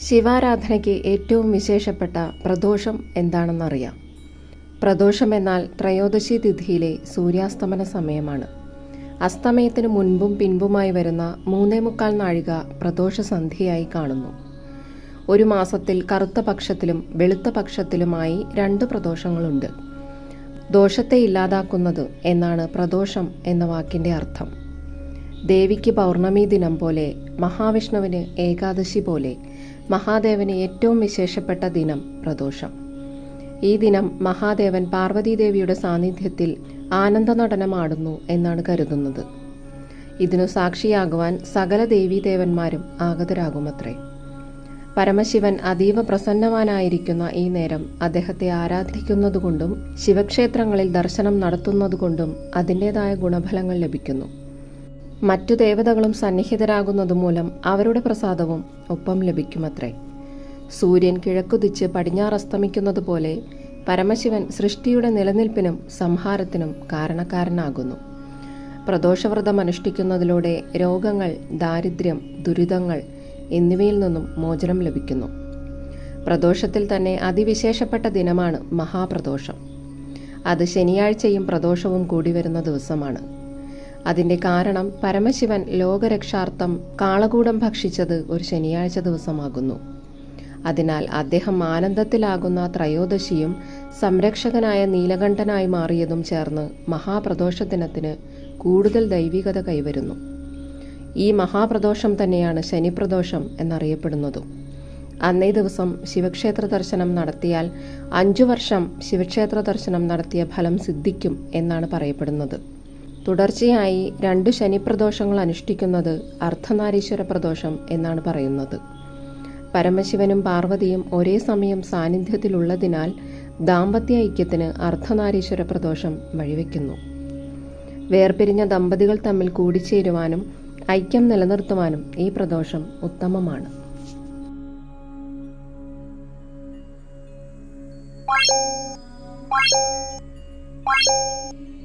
ശിവാരാധനയ്ക്ക് ഏറ്റവും വിശേഷപ്പെട്ട പ്രദോഷം എന്താണെന്നറിയാം. പ്രദോഷം എന്നാൽ ത്രയോദശി തിഥിയിലെ സൂര്യാസ്തമന സമയമാണ്. അസ്തമയത്തിന് മുൻപും പിൻപുമായി വരുന്ന മൂന്നേ മുക്കാൽ നാഴിക പ്രദോഷ സന്ധ്യയായി കാണുന്നു. ഒരു മാസത്തിൽ കറുത്ത പക്ഷത്തിലും വെളുത്ത പക്ഷത്തിലുമായി രണ്ട് പ്രദോഷങ്ങളുണ്ട്. ദോഷത്തെ ഇല്ലാതാക്കുന്നത് എന്നാണ് പ്രദോഷം എന്ന വാക്കിന്റെ അർത്ഥം. ദേവിക്ക് പൗർണമി ദിനം പോലെ മഹാവിഷ്ണുവിന് ഏകാദശി പോലെ മഹാദേവന് ഏറ്റവും വിശേഷപ്പെട്ട ദിനം പ്രദോഷം. ഈ ദിനം മഹാദേവൻ പാർവതീദേവിയുടെ സാന്നിധ്യത്തിൽ ആനന്ദ നടനമാടുന്നു എന്നാണ് കരുതുന്നത്. ഇതിനു സാക്ഷിയാകുവാൻ സകല ദേവീദേവന്മാരും ആഗതരാകുമത്രേ. പരമശിവൻ അതീവ പ്രസന്നവാനായിരിക്കുന്ന ഈ നേരം അദ്ദേഹത്തെ ആരാധിക്കുന്നതുകൊണ്ടും ശിവക്ഷേത്രങ്ങളിൽ ദർശനം നടത്തുന്നതുകൊണ്ടും അതിന്റെതായ ഗുണഫലങ്ങൾ ലഭിക്കുന്നു. മറ്റു ദേവതകളും സന്നിഹിതരാകുന്നതുമൂലം അവരുടെ പ്രസാദവും ഒപ്പം ലഭിക്കുമത്രേ. സൂര്യൻ കിഴക്കുതിച്ച് പടിഞ്ഞാറസ്തമിക്കുന്നത് പോലെ പരമശിവൻ സൃഷ്ടിയുടെ നിലനിൽപ്പിനും സംഹാരത്തിനും കാരണക്കാരനാകുന്നു. പ്രദോഷവ്രതം അനുഷ്ഠിക്കുന്നതിലൂടെ രോഗങ്ങൾ ദാരിദ്ര്യം ദുരിതങ്ങൾ എന്നിവയിൽ നിന്നും മോചനം ലഭിക്കുന്നു. പ്രദോഷത്തിൽ തന്നെ അതിവിശേഷപ്പെട്ട ദിനമാണ് മഹാപ്രദോഷം. അത് ശനിയാഴ്ചയും പ്രദോഷവും കൂടി വരുന്ന ദിവസമാണ്. അതിന്റെ കാരണം പരമശിവൻ ലോകരക്ഷാർത്ഥം കാളകൂടം ഭക്ഷിച്ചത് ഒരു ശനിയാഴ്ച ദിവസമാകുന്നു. അതിനാൽ അദ്ദേഹം ആനന്ദത്തിലാകുന്ന ത്രയോദശിയും സംരക്ഷകനായ നീലകണ്ഠനായി മാറിയതും ചേർന്ന് മഹാപ്രദോഷ ദിനത്തിന് കൂടുതൽ ദൈവികത കൈവരുന്നു. ഈ മഹാപ്രദോഷം തന്നെയാണ് ശനിപ്രദോഷം എന്നറിയപ്പെടുന്നതും. അന്നേ ദിവസം ശിവക്ഷേത്ര ദർശനം നടത്തിയാൽ അഞ്ചു വർഷം ശിവക്ഷേത്ര ദർശനം നടത്തിയ ഫലം സിദ്ധിക്കും എന്നാണ് പറയപ്പെടുന്നത്. തുടർച്ചയായി രണ്ട് ശനിപ്രദോഷങ്ങൾ അനുഷ്ഠിക്കുന്നത് അർദ്ധനാരീശ്വര പ്രദോഷം എന്നാണ് പറയുന്നത് പരമശിവനും പാർവതിയും ഒരേ സമയം സാന്നിധ്യത്തിലുള്ളതിനാൽ ദാമ്പത്യ ഐക്യത്തിന് അർദ്ധനാരീശ്വര പ്രദോഷം വഴിവെക്കുന്നു വേർപിരിഞ്ഞ ദമ്പതികൾ തമ്മിൽ കൂടിച്ചേരുവാനും ഐക്യം നിലനിർത്തുവാനും ഈ പ്രദോഷം ഉത്തമമാണ് Thank you.